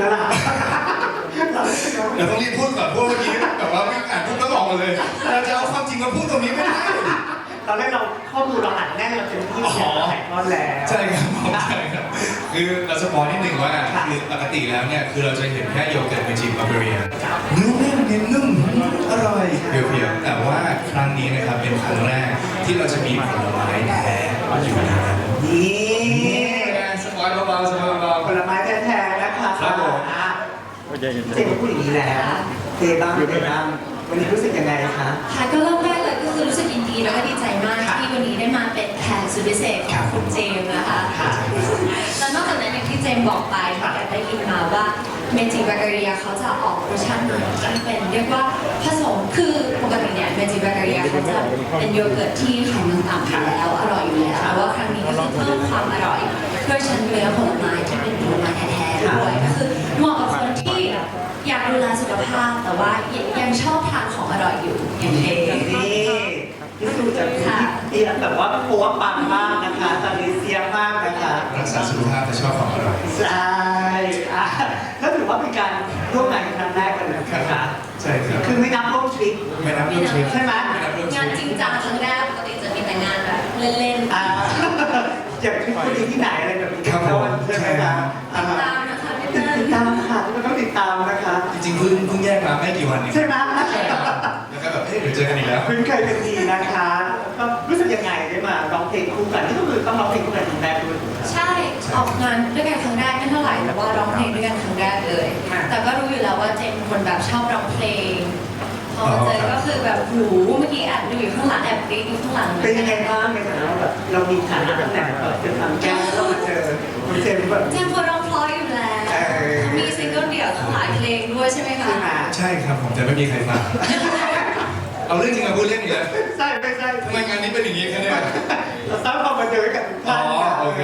แล้วล่ะเรารู้สึกว่าเดี๋ยวต้องรีบพูดก่อนเพราะเมื่อกี้แบบว่าไม่อ่านปุ๊บแล้วออกมาเลยเราจะเอาความจริงมาพูดตรงนี้ไม่ได้ ตอนแรกเราข้อมูลเราอัดแน่นเราเต็มที่อ๋อแข่งทอดแล้ว ใช่ครับผมใช่ครับ คือเราสปอยนิดนึงว่าคือปกติแล้วเนี่ย คือเราจะเห็นแค่โยเกิร์ตเมจิบาเบเรียเนื้อแน่นเนียนนุ่มอร่อยเพียวๆแต่ว่าครั้งนี้นะครับเป็นครั้งแรกที่เราจะมีผลไม้แท้อยู่ในนั้นนี่นี่ไงสปอยเบาๆสปอยเบา ผลไม้แท้ๆนะคะ ครับผม อะ เจมส์พูดอย่างนี้แล้วเจบ้างเจบ้างวันนี้รู้สึกยังไงคะค่ะก็เริ่มแรกเลยก็คือรู้สึกยินดีแล้วก็ดีใจมากค่ะที่วันนี้ได้มาเป็นแขกสุดพิเศษของคุณเจมส์นะคะค่ะแล้วนอกจากนั้นอย่างที่เจมส์บอกไปค่ะแกได้ยินมาว่าเมจิแบเกอรี่เขาจะออกรสชาติใหม่ที่เป็นเรียกว่าผสมคือปกติเนี่ยเมจิแบเกอรี่เขาจะเป็นโยเกิร์ตที่ไขมันต่ำอยู่แล้วอร่อยอยู่แล้วแต่ว่าครั้งนี้ก็คือเพิ่มความอร่อยด้วยชั้นเนื้อผลไม้ที่เป็นผลไม้แท้ๆด้วยก็คือเหมาะกับคนที่อยากดูแลสุขภาพ แต่ว่ายัง ชอบทานของอร่อยอยู่อย่างเจมส์นี่ที่ดูจากที่เตียนแบบว่าโป๊ะปังมากนะคะตอนนี้เสียมากนะคะๆรักษาสุขภาพแต่ชอบของอร่อยใช่อะก็ถือว่าเป็นการร่วมงานกันครั้งแรกกันนะคะใช่ครับคือไม่นับร่วมทริปไม่นับลูกชิ้นใช่ไหมไม่นับลูกงาชิ้นนจริงจังครั้งแรกปกติจะมีแต่งานแบบเล่นๆอ่าอย่างทริปคนนี้ที่ไหนอะไรแบบนี้ครับผมใช่ไหมคะอ่า ตามนะคะพี่เต้ตินดตามค่ะทุกคนต้องติดตามนะคะ จริงๆเพิ่งเพิ่งแยกมาไม่กี่วันเองใช่ไหมแล้วก็แบบเฮ้ยเดี๋ยวเจอกันอีกแล้ว คุ้นเคยกันดีนะคะก็รู้สึกยังไงได้มาร้องเพลงคู่กันนี่ก็คือต้องร้องเพลงคู่กันครั้งแรกด้วยใช่ออกงานด้วยกันครั้งแรกไม่เท่าไหร่แต่ว่าร้องเพลงด้วยกันครั้งแรกเลยค่ะแต่ก็รู้อยู่แล้วว่าเจมเป็นคนแบบชอบร้องเพลงพอมาเจอก็คือแบบหูเมื่อกี้แอบดูอยู่ข้างหลังแอบกรี๊ดอยู่ข้างหลังเป็นยังไงบ้างในฐานะแบบเรามีฐานะตำแหน่งแบบเป็นทางแก้วแล้วเรามาเจอคุณเจมส์แบบเจมคนร้อง มีซิงเกิลเดี่ยวตั้งหลายเพลงด้วยใช่ไหมคะ ใช่ไหมใช่ครับผมแต่ไม่มีใครฟังเอาเรื่องจริงมาพูดเล่นอีกแล้วใช่ไม่ใช่ทำไมงานนี้เป็นอย่างนี้คะเนี่ย เราสร้างความบันเทิงให้กับทุกท่านอ๋อโอเค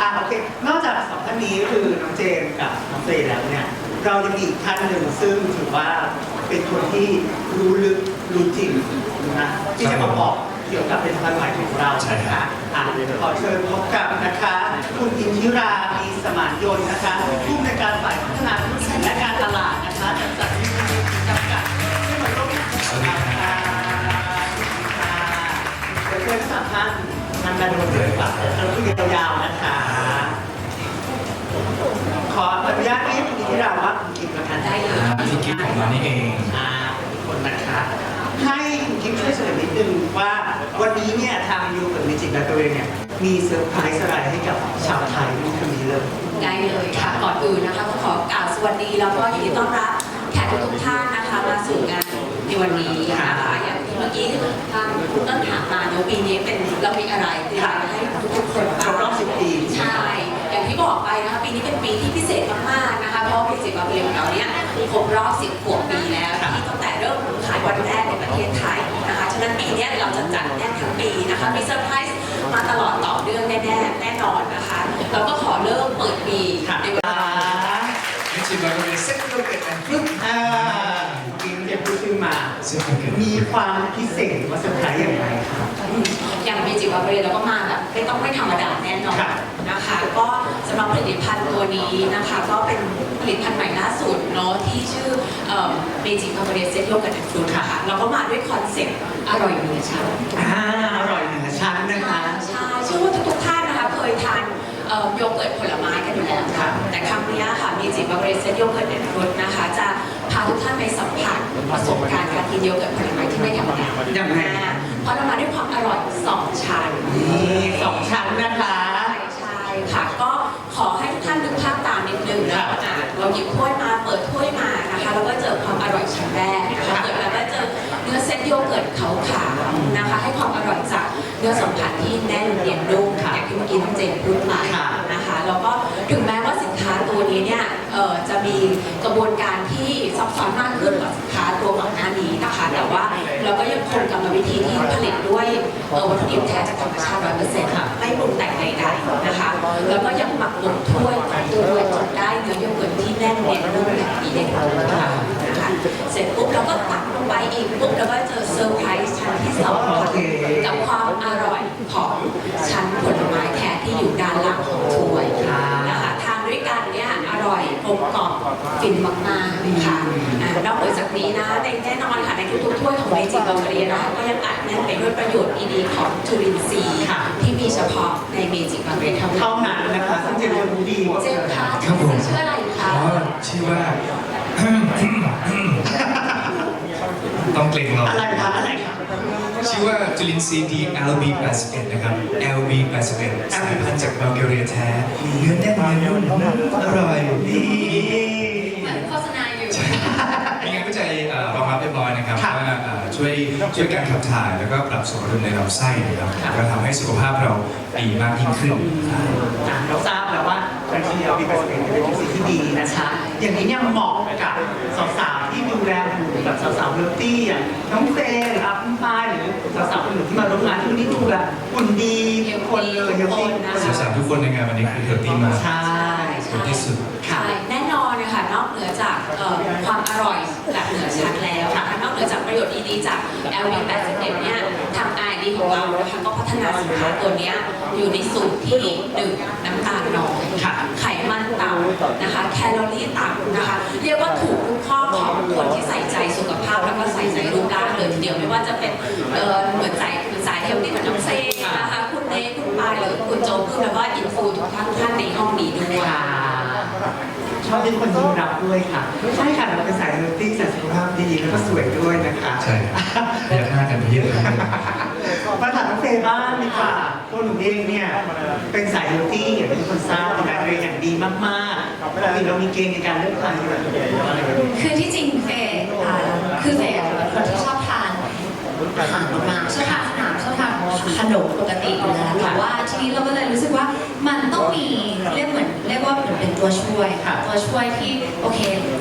อะโอเคนอกจากสองท่านนี้คือน้องเจมส์กับน้องเฟย์แล้วเนี่ย เรายังมีอีกท่านหนึ่งซึ่งถือว่าเป็นคนที่รู้ลึกรู้จริงนะที่จะมาบอก เกี่ยวกับเป็นพันธุ์ใหม่ของเราใช่ครับอะขอเชิญพบกับนะคะ คุณอินทิรามีสมานยนต์นะคะผู้อำนวยการฝ่ายพัฒนาธุรกิจและการตลาดนะคะจากจากยูนิคจำกัดที่มาร่วมงานกับเราค่ะเดี๋ยวเชิญทั้งสามท่านนั่งด้านบนเลยค่ะเราพูดยาวๆนะคะ ขออนุญาตเรียกคุณอินทิราว่าคุณกิมประธานได้เลย ที่กิ๊บของมานี่เอง อ่าทุกคนนะคะ ให้คุณกิฟช่วยเสนอนิดนึงว่าวันนี้เนี่ยทางยูกับมิจิแบตเตอรี่เนี่ยมีเซอร์ไพรส์อะไรให้กับชาวไทยในคืนนี้เลยได้เลยค่ะก่อนอื่นนะคะก็ขอกล่าวสวัสดีแล้วก็ยินดีต้อนรับแขกทุกๆท่านนะคะมาสู่งานในวันนี้นะคะอย่างที่เมื่อกี้ทางคุณต้นถามมาเนอะปีนี้เป็นเรามีอะไรเตรียมไว้ให้ทุกๆคนครบรอบ10ปีใช่อย่างที่บอกไปนะคะปีนี้เป็นปีที่พิเศษมากๆ นะคะเพราะว่าพิเศษกว่าปีของเราเนี่ยครบรอบ 10 ขวบปีแล้วที่ตั้งแต่เริ่มขายวันแรกในประเทศไทยนะคะฉะนั้นปีเนี้ยเราจะจัดแน่นทั้งปีนะคะมีเซอร์ไพรส์มาตลอดต่อเนื่องแน่ๆแน่นอนนะคะเราก็ขอเริ่มเปิดปีค่ะในวันอ่ามิจิบาร์เบเซ็ตโลเกตแอนด์ฟรุตอ่ากิมเก็บพูดชื่อมาเซ็ตโลเกตมีความพิเศษมาเซอร์ไพรส์อย่างไรครับอย่างเมจิบาเบรเราก็มาแบบไม่ต้องไม่ธรรมดาแน่นอนค่ะนะคะ ก็สำหรับผลิตภัณฑ์ตัวนี้นะคะ ก็เป็นผลิตภัณฑ์ใหม่ล่าสุดเนาะที่ชื่อเมจิบาเบรเซตโยกันแอนด์ฟรุตค่ะเราก็มาด้วยคอนเซ็ปต์อร่อยเหนือชั้นอ่าอร่อยเหนือชั้นนะคะใช่เชื่อว่าทุกๆท่านนะคะเคยทานเอ่อโยเกิร์ตผลไม้กันอยู่แล้วค่ะแต่ครั้งเนี้ยค่ะมีจิบาเบรเซตโยเกิร์ตแอนด์ฟรุตนะคะ จะพาทุกท่านไปสัมผัสประสบการณ์การกินโยเกิร์ตผลไม้ที่ไม่ธรรมดายังไงเพราะเรามาด้วยความอร่อยสองชั้นนี่สองชั้นนะคะ ใช่ค่ะ ก็ขอให้ทุกท่านนึกภาพตามนิดนึงนะอะเรา หยิบถ้วยมาเปิดถ้วยมานะคะแล้วก็เจอความอร่อยชั้นแรกนะคะเกิดแล้วก็เจอเนื้อเซตโยเกิร์ตขาวๆนะคะ ให้ความอร่อยจากเนื้อสัมผัสที่แน่นเนียนนุ่มอย่างที่เมื่อกี้น้องเจนพูดไปนะคะแล้วก็ถึงแม้ว่าสินค้าตัวนี้เนี่ยเอ่อจะมีกระบวนการที่ซับซ้อนมากขึ้นกว่าสินค้าตัวก่อนหน้านี้นะคะ แต่ว่า เราก็ยังคงกรรมวิธีที่ผลิตด้วยวัตถุดิบแท้จากธรรมชาติร้อยเปอร์เซ็นต์ไม่ปรุงแต่งใดๆนะคะ แล้วก็ยังหมักลงถ้วยถ้วยจนได้เนื้อโยเกิร์ตที่แน่นเนียนนุ่มแบบนี้เลยค่ะนะคะเสร็จปุ๊บเราก็ตักลงไปอีกปุ๊บเราก็เจอเซอร์ไพรส์ชั้นที่สองกับความอร่อยของชั้นผลไม้แท้ที่อยู่ด้านล่างของถ้วยนะคะ ทานด้วยกันเนี่ยอร่อยกลมกล่อมฟินมากๆค่ะอ่านอกเหนือจากนี้นะในแน่นอนค่ะในทุกๆถ้วยของเมจิบัลเกเรียนะคะก็ยังอัดแน่นไปด้วยประโยชน์ดีๆของจุลินทรีย์ค่ะที่มีเฉพาะในเมจิบัลเกเรียเท่านั้นเท่านั้นนะคะซึ่งเจนรู้ดีว่าเจมส์คะครับผมชื่ออะไรคะอ๋อชื่อว่าต้องเกรงเราอะไรคะอะไรคะ ชื่อว่าจุลินทรีย์ DLB 81 นะครับ LB 81 สายพันธุ์จากบัลแกเรียแท้เนื้อแน่นเนื้อนุ่มอร่อยดีเหมือนโฆษณาอยู่ มีงานวิจัยเอ่อรองรับเรียบร้อยนะครับค่ะว่าเอ่อช่วยช่วยการขับถ่ายแล้วก็ปรับสมดุลในลำไส้นะครับค่ะก็ทำให้สุขภาพเราดีมากยิ่งขึ้น อะเราทราบแล้วว่าการที่เรามีประสบการณ์เป็นสิ่งที่ดีนะคะอย่างนี้เนี่ยเหมาะกับสาวๆที่ดูแลหุ่นแบบสาวๆเลิฟตี้อย่างน้องเฟย์หรืออัพป้าย หุ่นดีทุกคนเลยเยอะมากนะสาวๆทุกคนในงานวันนี้คือเฮลตี้มากใช่เฮลตี้สุดค่ะใช่แน่นอนนะคะนอกเหนือจากเอ่อความอร่อยแบบเหนือชั้นแล้วนะคะนอกเหนือจากประโยชน์ดีๆจาก LV 81เนี่ยทาง R&D ของเรานะคะก็พัฒนาสินค้าตัวเนี้ยอยู่ในสูตรที่หนึ่งน้ำตาลน้อยค่ะไขมันต่ำนะคะ แคลอรี่ต่ำนะคะ เรียกว่าถูกทุกข้อของคนที่ใส่ใจสุขภาพแล้วก็ใส่ใจรูปร่างเลยทีเดียวไม่ว่าจะเป็นเอ่อเหมือนสาย เหมือนสายเฮลตี้เหมือนน้องเซ่นะคะคุณเนยคุณปายหรือคุณโจพึ่งแล้วก็อินฟูทุกท่านท่านในห้องนี้ด้วยค่ะชอบที่คนยิ้มรับด้วยค่ะใช่ค่ะเราเป็นสายเฮลตี้สายสุขภาพดีแล้วก็สวยด้วยนะคะใช่พยักหน้ากันไปเยอะเลยมาถามน้องเฟย์บ้างดีกว่าตัวหนูเองเนี่ยเป็นสายเฮลตี้อย่างที่ทุกคนทราบดูแลตัวเองอย่างดีมากๆปกติเรามีเกณฑ์ในการเลือกทานที่แบบอะไรแบบนี้คือที่จริงเฟย์อ่าคือเฟย์เป็นคนที่ชอบ ทานอาหารมากๆชอบทานอาหารชอบทานขนมปกติอยู่แล้วแต่ว่าทีนี้เราก็เลยรู้สึกว่ามันต้องมีเรียกเหมือนเรียกว่าเหมือนเป็นตัวช่วยค่ะ ตัวช่วยที่โอเค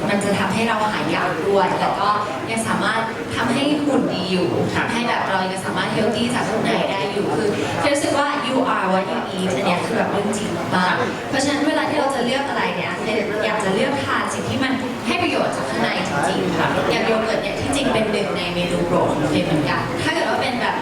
มันจะทำให้เราหายอยากด้วยแล้วก็ยังสามารถทำให้หุ่นดีอยู่ให้แบบเรายังสามารถเฮลตี้จากข้างในได้อยู่คือเฟย์รู้สึกว่า you are what you eat อันเนี้ยคือแบบเรื่องจริงมากๆเพราะฉะนั้นเวลาที่เราจะเลือกอะไรเนี่ยเฟย์อยากจะเลือกทานสิ่งที่มันให้ประโยชน์จากข้างในจริงๆค่ะอย่างโยเกิร์ตเนี่ยที่จริงเป็นหนึ่งในเมนูโปรดของเฟย์เหมือนกัน ถ้าเกิดว่าเป็นแบบ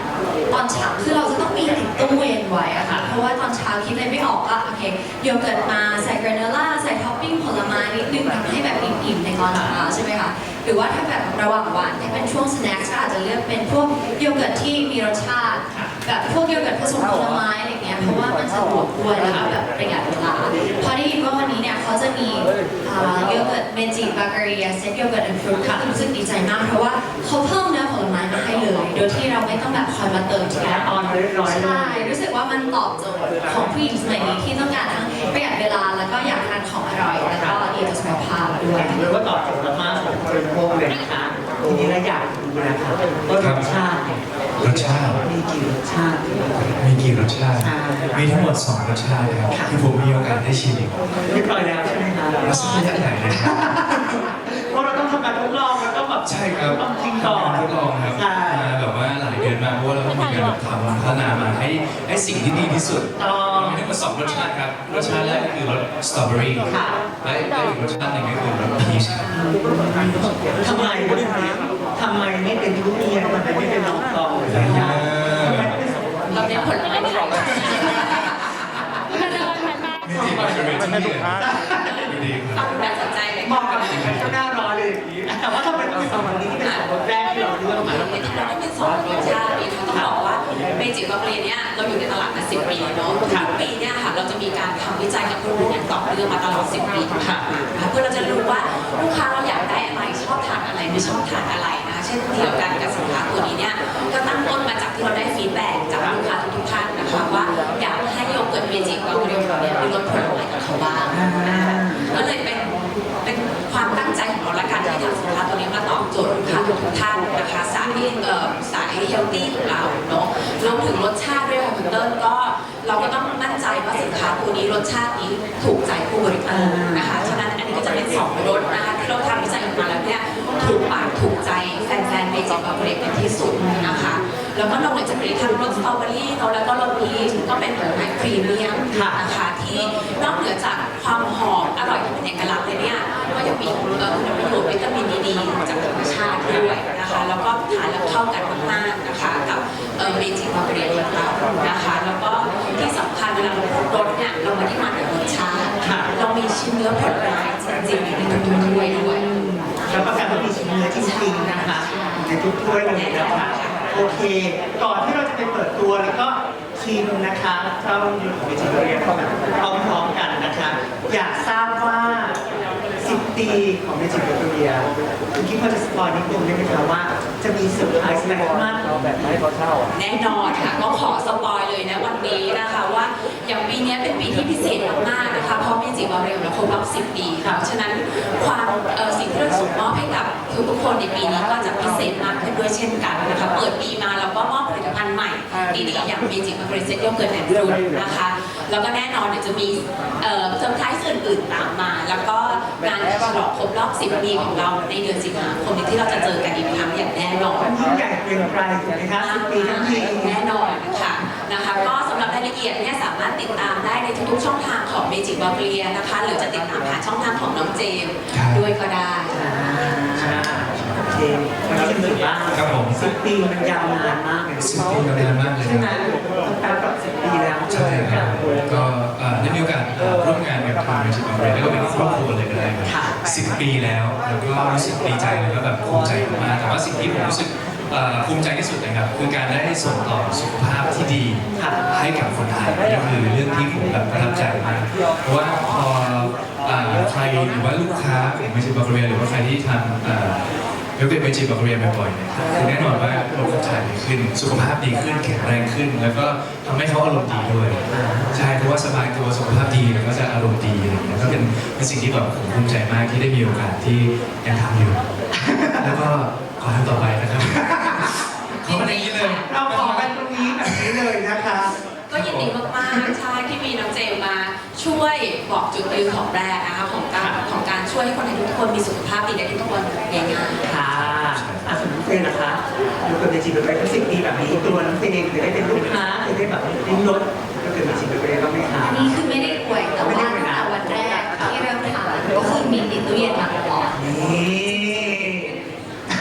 ตอนเช้าคือเราจะต้องมีติดตู้เย็นไว้อะค่ะ เพราะว่าตอนเช้าคิดอะไรไม่ออกก็โอเคโยเกิร์ตมาใส่กราโนล่าใส่ท็อปปิ้งผลไม้นิดนึงทำให้แบบอิ่มๆในตอนเช้าใช่ไหมคะหรือว่าถ้าแบบระหว่างวันที่เป็นช่วงสแน็คก็อาจจะเลือกเป็นพวกโยเกิร์ตที่มีรสชาติ แบบพวกโยเกิร์ตผสมผลไม้อะไรเงี้ยเพราะว่ามันสะดวกด้วยแล้วก็แบบประหยัดเวลาพอได้ยินว่าวันนี้เนี่ยเขาจะมีอ่าโยเกิร์ตเมจิบาเกอรีเซตโยเกิร์ตแอนด์ฟรุตค่ะรู้สึกดีใจมากเพราะว่าเขาเพิ่มเนื้อผลไม้มาให้เลย โดยที่เราไม่ต้องแบบคอยมาเติมทีแอละดออนเรียบร้อยเลใช่ยรู้สึกว่ามันตอบโจทย์ของผู้หญิงสมัยนี้ที่ต้องการทั้งประหยัดเวลาแล้วก็อยากทานของอร่อยแล้วก็ดีต่อสุขภาพด้วยเรียกว่าตอบโจทย์มากๆของคนพวกเลยนะคะทีนี้เราอยากรู้นะคะว่ารสชาติเนี่ย รสชาติ มีกี่รสชาติ มีกี่รสชาติใช่มีทั้งหมด2รสชาตินะครับที่ผมมีโอกาสได้ชิมเรียบร้อยแล้วใช่ไหมคะรสชาติไหนเลยครับเพราะเราต้องทำการทดลองแล้วก็แบบใช่ครับต้องชิมก่อนทดลองครับใช่มาแบบว่าหลายเดือนมากเพราะว่าเราต้องมีการแบบทำพัฒนามาให้ให้สิ่งที่ดีที่สุดอ๋อมีทั้งหมดสองรสชาติครับรสชาติแรกก็คือรสสตรอเบอรี่ค่ะและและอีกรสชาติหนึ่งก็คือรสพีชครับทำไมทำไมไม่เป็นทุเรียนทำไมไม่เป็นลองกองเลยนะทำไมไม่สองเราเน้นผลไม้ไทยมีที่มาจากเวทีเนี่ยดูดีคฟัรับงน่าสนใจเลยเหมาะกับสิ่งที่หน้าร้อนเลยอย่างนี้แต่ว่าถ้าเป็นต้องมีสองวันนี้ที่เป็นสองรสแรกที่เราเลือกมาที่เราได้เป็นสองรสชาตินี้ต้องบอก ว่าเมจิบังเรียนเนี่ยเราอยู่ในตลาดมา10ปีเนาะทุกปีเนี่ยค่ะเราจะมีการทำวิจัยกับผู้บริโภคต่อเนื่องมาตลอด10ปีค่ะเพื่อเราจะรู้ว่าลูกค้าเราอยากได้อะไรชอบทานอะไรไม่ชอบทานอะไรนะคะเช่นเดียวกันกับสินค้าตัวนี้เนี่ย นี้รสชาตินี้ถูกใจผู้บริโภคนะคะฉะนั้นอันนี้ก็จะเป็นสองรสนะคะที่เราทำวิจัยออกมาแล้วเนี่ยถูกปากถูกใจแฟนๆเมจิกบาเบรกเป็นที่สุดนะคะ แล้วก็นอกเหนือจากนี้ทำรสสตรอเบอรี่เนาแล้วก็รสพีชก็เป็นผลไม้พรีเมียมค่ะนะคะที่นอกเหนือจากความหอมอร่อยที่เป็นเอกลักษณ์เลยเนี่ยก็ยังมีคุณประโยชน์วิตามินดีๆจากธรรมชาติด้วย นะคะแล้วก็ทานแล้วเข้ากันมากๆนะคะกับเอ่อเมจิมาเบรียของเรานะคะแล้วก็ที่สำคัญเวลาเราพูดรสเนี่ยเราไม่ได้มาแต่รสชาติค่ะเรามีชิ้นเนื้อผลไม้จริงๆในทุกๆถ้วยด้วยแล้วประกันว่ามีชิ้นเนื้อจริงๆนะคะในทุกถ้วยเลยนะคะโอเค ก่อนที่เราจะไปเปิดตัวแล้วก็ชิมนะคะเจ้าเนื้อของเวจิเบเรียแบบพร้อมๆกันนะคะ อยากทราบว่า 10 ปีของเวจิเบเรียคุณคิดว่าจะสปอยนิดนึงได้ไหมคะว่า จะมีเซอร์ไพรส์อะไรมากเราแบบไม่ให้เขาเช่าอะ แน่นอนค่ะก็ขอสปอยเลยนะวันนี้นะคะว่าอย่างปีนี้เป็นปีที่พิเศษมากๆนะคะเพราะเมจิบาเรลเราครบรอบ 10 ปีค่ะเพราะฉะนั้นความเอ่อสิ่งที่เราส่งมอบให้กับทุกๆคนในปีนี้ก็จะพิเศษมากขึ้น ด้วยเช่นกันนะคะ เปิดปีมาเราก็มอบผลิตภัณฑ์ใหม่ดีๆอย่างเมจิบาเรลเซ็ตโยเกิร์ตแอนด์ฟรุตนะคะ แล้วก็แน่นอนเดี๋ยวจะมีเอ่อเซอร์ไพรส์อื่นๆตามมา แล้วก็งานฉลองครบรอบ 10 ปีของเราในเดือนสิงหาคมนี้ที่เราจะเจอกันอีกครั้งอย่างแน่นอนๆยิ่งใหญ่เกรียงไกรถูกไหมคะ10ปีทั้งทีแน่นอนค่ะนะคะก็สำหรับรายละเอียดเนี่ยสามารถติดตามได้ในทุกๆช่องทางของ Magic b a r b r i a นะคะหรือจะติดตามผ่านช่องทางของน้องเจมส์ด้วยก็ได้ อ่าโอเควันนี้จะถือว่าครับผมสิบปีมันยาวนานมากเลยสิบปียาวนานมากเลยใช่ไหมนะตั้งแต่กับสิบปีแล้วใช่ครับก็เอ่อได้มีโอกาสร่วมงานกับทางเวทีของเราแล้วก็เป็นครอบครัวเลยก็ได้ครับสิบปีแล้วแล้วก็รู้สึกดีใจแล้วก็แบบภูมิใจมากแต่ว่าสิ่งที่ผมรู้สึกเอ่อภูมิใจที่สุดนะครับคือการได้ส่งต่อสุขภาพที่ดีให้กับคนไทยนี่คือเรื่องที่ผมแบบประทับใจมากเพราะว่าพออ่าใครหรือว่าลูกค้าของเมจิบัคเรียหรือว่าใครที่ทำ อ่ายกเป็นเมจิบัคเรียบ่อยๆเนี่ยคือแน่นอนว่าระบบถ่ายดีขึ้น สุขภาพดีขึ้นแข็งแรงขึ้น แล้วก็ทำให้เขาอารมณ์ดีด้วย ใช่เพราะว่าสบายตัวสุขภาพดีแล้วก็จะอารมณ์ดีอะไรอย่างเงี้ยก็เป็นเป็นสิ่งที่แบบผมภูมิใจมากที่ได้มีโอกาสที่ยังทำอยู่ แล้วก็ขอทำต่อไปนะครับ ขอเป็นอย่างนี้เลย เราขอกันตรงนี้แบบนี้เลยนะคะ ก็ยินดีมากๆใช่ที่มีน้องเจมส์มาช่วยบอกจุดยืนของแบรนด์นะคะของการของการช่วยให้คนไทยทุกคนมีสุขภาพดีได้ทุกคนง่ายๆ ค่ะอะสมมติเฟนนะคะอยู่กับเมจิเบเรียทั้งสิบปีแบบนี้ตัวน้องเฟนเองเคยได้เป็นลูกค้าเคยได้แบบลิ้มรสก็คือเมจิเบเรียบ้างไหมคะอันนี้คือไม่ได้ป่วยแต่ว่าตั้งแต่วันแรกที่เริ่มทานก็คือมีติดตู้เย็นมาตลอดนี่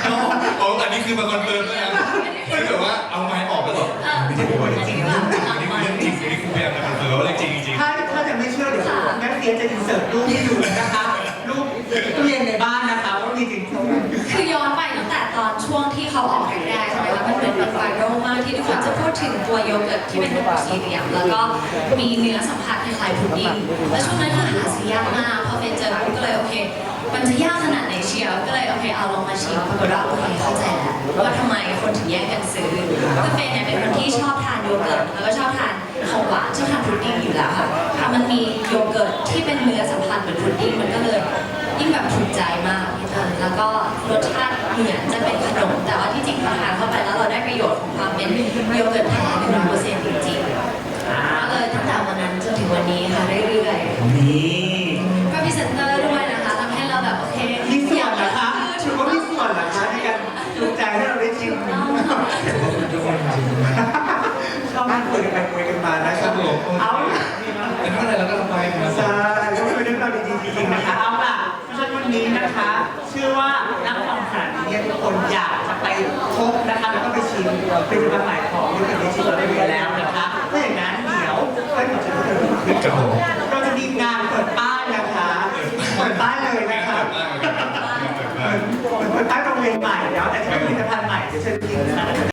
โอ้โหอันนี้คือมาคอนเฟิร์มแล้วนะคือแบบว่าเอาไม้ออกแล้วเหรอไม่ใช่ป่วยจริงๆเรื่องจริงอันนี้ พยายามจะคอนเฟิร์มว่าเรื่องจริงจริงถ้าถ้าจะไม่เชื่อเดี๋ยวแม่เฟียจะอินเสิร์ตรูปให้ดูนะคะรูปตู้เย็นในบ้านนะคะว่ามีจริงคือย้อนไปตั้งแต่ตอนช่วงที่เขาออกแรกๆใช่ไหมคะมันเหมือนเป็นไวรัลมากที่ทุกคนจะพูดถึงตัวโยเกิร์ตที่เป็นรูปสี่เหลี่ยมแล้วก็มีเนื้อสัมผัสคล้ายๆพุดดิ้งและช่วงนั้นคือหาซื้อยากมากพอเป็นเจอก็เลยโอเค มันจะยากขนาดไหนเชียว ก็เลยโอเคเอาลองมาชิมปรากฏว่าโอเคเข้าใจแล้วว่าทำไมคนถึงแย่งกันซื้อคือเฟนเนี่ยเป็นคนที่ชอบทานโยเกิร์ตแล้วก็ชอบทานของหวานชอบทานพุดดิ้งอยู่แล้วค่ะถ้ามันมีโยเกิร์ตที่เป็นเนื้อสัมผัสเหมือนพุดดิ้งมันก็เลยยิ่งแบบถูกใจมากเติ้ลแล้วก็รสชาติเหมือนจะเป็นขนมแต่ว่าที่จริงพอทานเข้าไปแล้วเราได้ประโยชน์ของความเป็นโยเกิร์ตแท้หนึ่งร้อยเปอร์เซ็นต์จริงๆก็เลยตั้งแต่วันนั้นจนถึงวันนี้ค่ะเรื่อยๆ นี่ ชอบมากคุยกันไปคุยกันมานะครับผมเอาล่ะๆเป็นเมื่อไหรเราก็ทำไปครับใช่ก็เป็นเรื่องราวดีๆจริงๆนะคะเอาล่ะเพราะฉะนั้นวันนี้นะคะ เชื่อว่านักฟังขนาดนี้เนี่ยทุกคนอยากจะไปพบนะคะแล้วก็ไปชิมผลิตภัณฑ์ใหม่ของยูนิคชิมเราได้ไปแล้วนะคะถ้าอย่างนั้นเดี๋ยวให้ผมจะเริ่มขึ้นครับผมเราจะมีงานเปิดป้ายนะคะเปิดป้ายเลยนะคะมากเลยครับเหมือนเปิดป้ายโรงเรียนใหม่แล้วแต่ที่เป็นผลิตภัณฑ์ใหม่เดี๋ยวเชิญจริงนะคะ